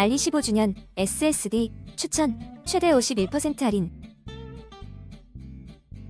알리 15주년 SSD 추천 최대 51% 할인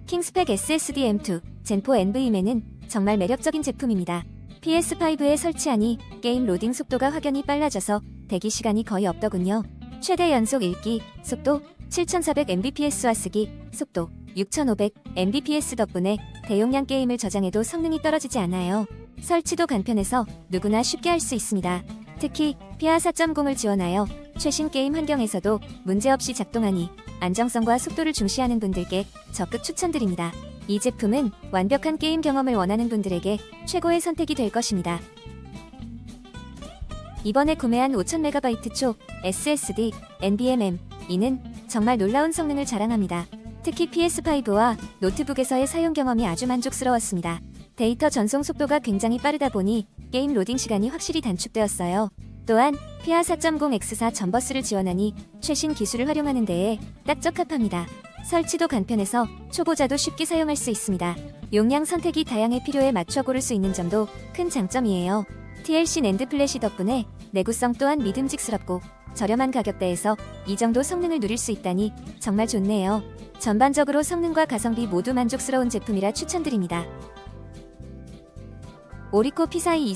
킹스펙 SSD M2 젠4 NVMe는 정말 매력적인 제품입니다. PS5에 설치하니 게임 로딩 속도가 확연히 빨라져서 대기 시간이 거의 없더군요. 최대 연속 읽기 속도 7400mbps와 쓰기 속도 6500mbps 덕분에 대용량 게임을 저장해도 성능이 떨어지지 않아요. 설치도 간편해서 누구나 쉽게 할 수 있습니다. 특히 피아 4.0을 지원하여 최신 게임 환경에서도 문제없이 작동하니 안정성과 속도를 중시하는 분들께 적극 추천드립니다. 이 제품은 완벽한 게임 경험을 원하는 분들에게 최고의 선택이 될 것입니다. 이번에 구매한 5000MB 초 SSD NVMe 이는 정말 놀라운 성능을 자랑합니다. 특히 PS5와 노트북에서의 사용 경험이 아주 만족스러웠습니다. 데이터 전송 속도가 굉장히 빠르다 보니 게임 로딩 시간이 확실히 단축되었어요. 또한 피아 4.0X4 전버스를 지원하니 최신 기술을 활용하는 데에 딱 적합합니다. 설치도 간편해서 초보자도 쉽게 사용할 수 있습니다. 용량 선택이 다양해 필요에 맞춰 고를 수 있는 점도 큰 장점이에요. TLC 낸드 플래시 덕분에 내구성 또한 믿음직스럽고 저렴한 가격대에서 이 정도 성능을 누릴 수 있다니 정말 좋네요. 전반적으로 성능과 가성비 모두 만족스러운 제품이라 추천드립니다. 오리코 P42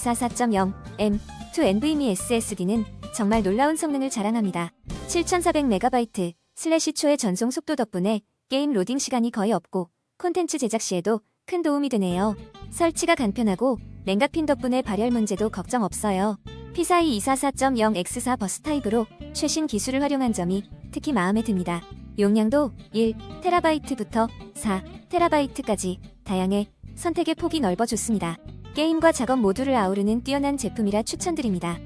244.0M 2 NVMe SSD는 정말 놀라운 성능을 자랑합니다. 7400MB 슬래시 초의 전송 속도 덕분에 게임 로딩 시간이 거의 없고 콘텐츠 제작 시에도 큰 도움이 되네요. 설치가 간편하고 냉각핀 덕분에 발열 문제도 걱정 없어요. P42 244.0X4 버스 타입으로 최신 기술을 활용한 점이 특히 마음에 듭니다. 용량도 1TB부터 4TB까지 다양해 선택의 폭이 넓어졌습니다. 게임과 작업 모두를 아우르는 뛰어난 제품이라 추천드립니다.